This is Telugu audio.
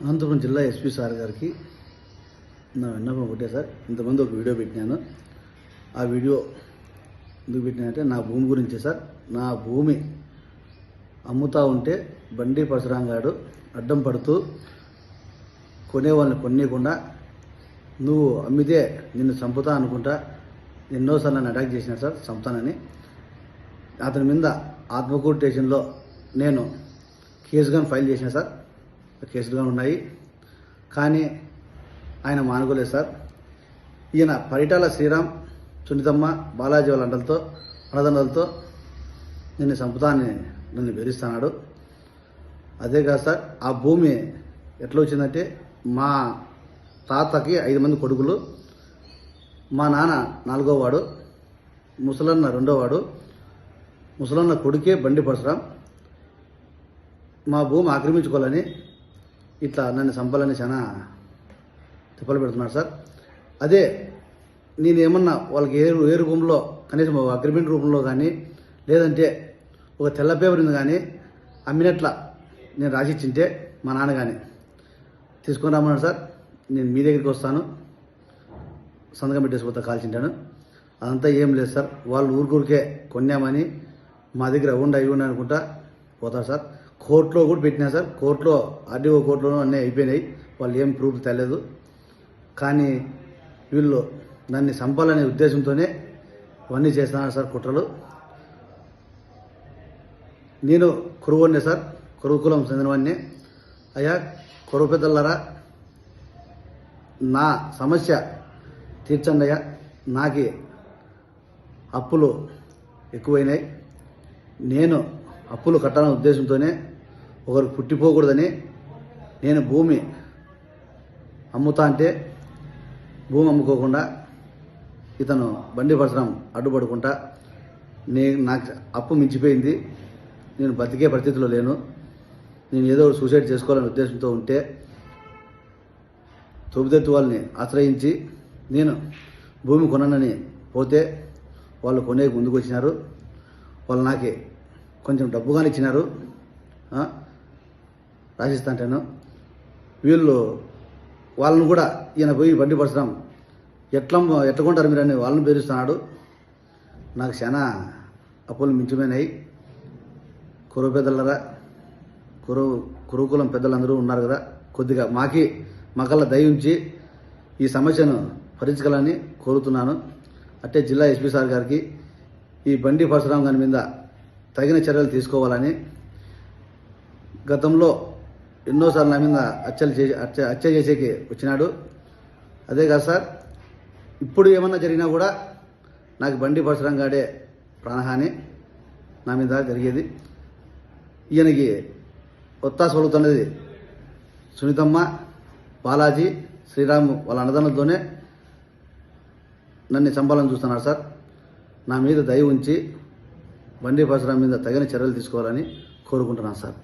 అనంతపురం జిల్లా ఎస్పీ సార్ గారికి నా విన్నపం ఒకటే సార్. ఇంతమంది ఒక వీడియో పెట్టినాను. ఆ వీడియో ఎందుకు పెట్టినానంటే నా భూమి గురించి సార్. నా భూమి అమ్ముతా ఉంటే బండి పరశురాంగాడు అడ్డం పడుతూ కొనేవాళ్ళని కొనేయకుండా నువ్వు అమ్మితే నిన్ను చంపుతా అనుకుంటా ఎన్నోసార్లు నన్ను అటాక్ చేసినాడు సార్ చంపుతానని. అతని మీద ఆత్మకూరు స్టేషన్లో నేను కేసు కానీ ఫైల్ చేసిన సార్. కేసులుగా ఉన్నాయి. కానీ ఆయన మానుకోలేదు సార్. ఈయన పరిటాల శ్రీరామ్ సునీతమ్మ బాలాజీ వాళ్ళ అండలతో అన్నదండలతో నిన్ను సంపదాన్ని నన్ను బెదిరిస్తున్నాడు. అదే కాదు సార్ ఆ భూమి ఎట్లా వచ్చిందంటే మా తాతకి ఐదు మంది కొడుకులు మా నాన్న నాలుగో వాడు ముసలన్న రెండో వాడు ముసలన్న కొడుకే బండి పరశురాం. మా భూమి ఆక్రమించుకోవాలని ఇట్లా నన్ను చంపాలని చాలా తిప్పలు పెడుతున్నాడు సార్. అదే నేను ఏమన్నా వాళ్ళకి ఏ ఏ రూపంలో కనీసం అగ్రిమెంట్ రూపంలో కానీ లేదంటే ఒక తెల్ల పేపర్ ఉంది కానీ అమ్మినట్ల నేను రాసిచ్చింటే మా నాన్న కానీ తీసుకొని రమ్మన్నాడు సార్. నేను మీ దగ్గరికి వస్తాను. సంతకం పెట్టేసిపోతా కాల్చింటాను అదంతా ఏం లేదు సార్. వాళ్ళు ఊరికూరికే కొన్నామని మా దగ్గర ఉండి అయ్యి ఉండి అనుకుంటా పోతారు సార్. కోర్టులో కూడా పెట్టినా సార్. కోర్టులో ఆర్డీఓ కోర్టులో అన్నీ అయిపోయినాయి. వాళ్ళు ఏం ప్రూఫ్ తెలియదు కానీ వీళ్ళు నన్ను చంపాలనే ఉద్దేశంతోనే ఇవన్నీ చేస్తున్నారు సార్ కుట్రలు. నేను కురువునే సార్. కురువు కులం చెందినవాడిని అయ్యా కురువు పెద్దలారా నా సమస్య తీర్చండి అయ్యా. నాకు అప్పులు ఎక్కువైనాయి. నేను అప్పులు కట్టాలనే ఉద్దేశంతోనే ఒకరు పుట్టిపోకూడదని నేను భూమి అమ్ముతా అంటే భూమి అమ్ముకోకుండా ఇతను బండి పరచడం అడ్డుపడుకుంటా. నేను నాకు అప్పు మించిపోయింది. నేను బతికే పరిస్థితిలో లేను. నేను ఏదో సూసైడ్ చేసుకోవాలనే ఉద్దేశంతో ఉంటే తోబుదెత్తు వాళ్ళని ఆశ్రయించి నేను భూమి కొననని పోతే వాళ్ళు కొనే ముందుకు వచ్చినారు వాళ్ళు నాకే కొంచెం డబ్బు కానీ ఇచ్చినారు రాజస్థాన్ రాసిస్తాంటాను వీళ్ళు వాళ్ళని కూడా ఈయన పోయి బండి పరచడం ఎట్లా ఎట్లా కొంటారు మీరు అని వాళ్ళని బెదిరిస్తున్నాడు. నాకు చాలా అప్పులు మించిపోయినాయి. కురువు పెద్దలరా కురువు కురుకులం పెద్దలందరూ ఉన్నారు కదా. కొద్దిగా మాకి మకల్ల దయ ఉంచి ఈ సమస్యను భరించగలని కోరుతున్నాను. అట్టే జిల్లా ఎస్పీ సార్ గారికి ఈ బండి పరశురాం గారి మీద తగిన చర్యలు తీసుకోవాలని గతంలో ఎన్నోసార్లు నా మీద హత్యలు చేసి హత్య హత్య చేసేకి వచ్చినాడు. అదే కాదు సార్ ఇప్పుడు ఏమన్నా జరిగినా కూడా నాకు బండి పరచడం కాడే ప్రాణహాని నా మీద జరిగేది. ఈయనకి ఒత్తాస వలుగుతున్నది సునీతమ్మ బాలాజీ శ్రీరాము వాళ్ళ అన్నదానంతోనే నన్ను చంపాలని చూస్తున్నారు సార్. నా మీద దయ ఉంచి బండి పరచడం మీద తగిన చర్యలు తీసుకోవాలని కోరుకుంటున్నాను సార్.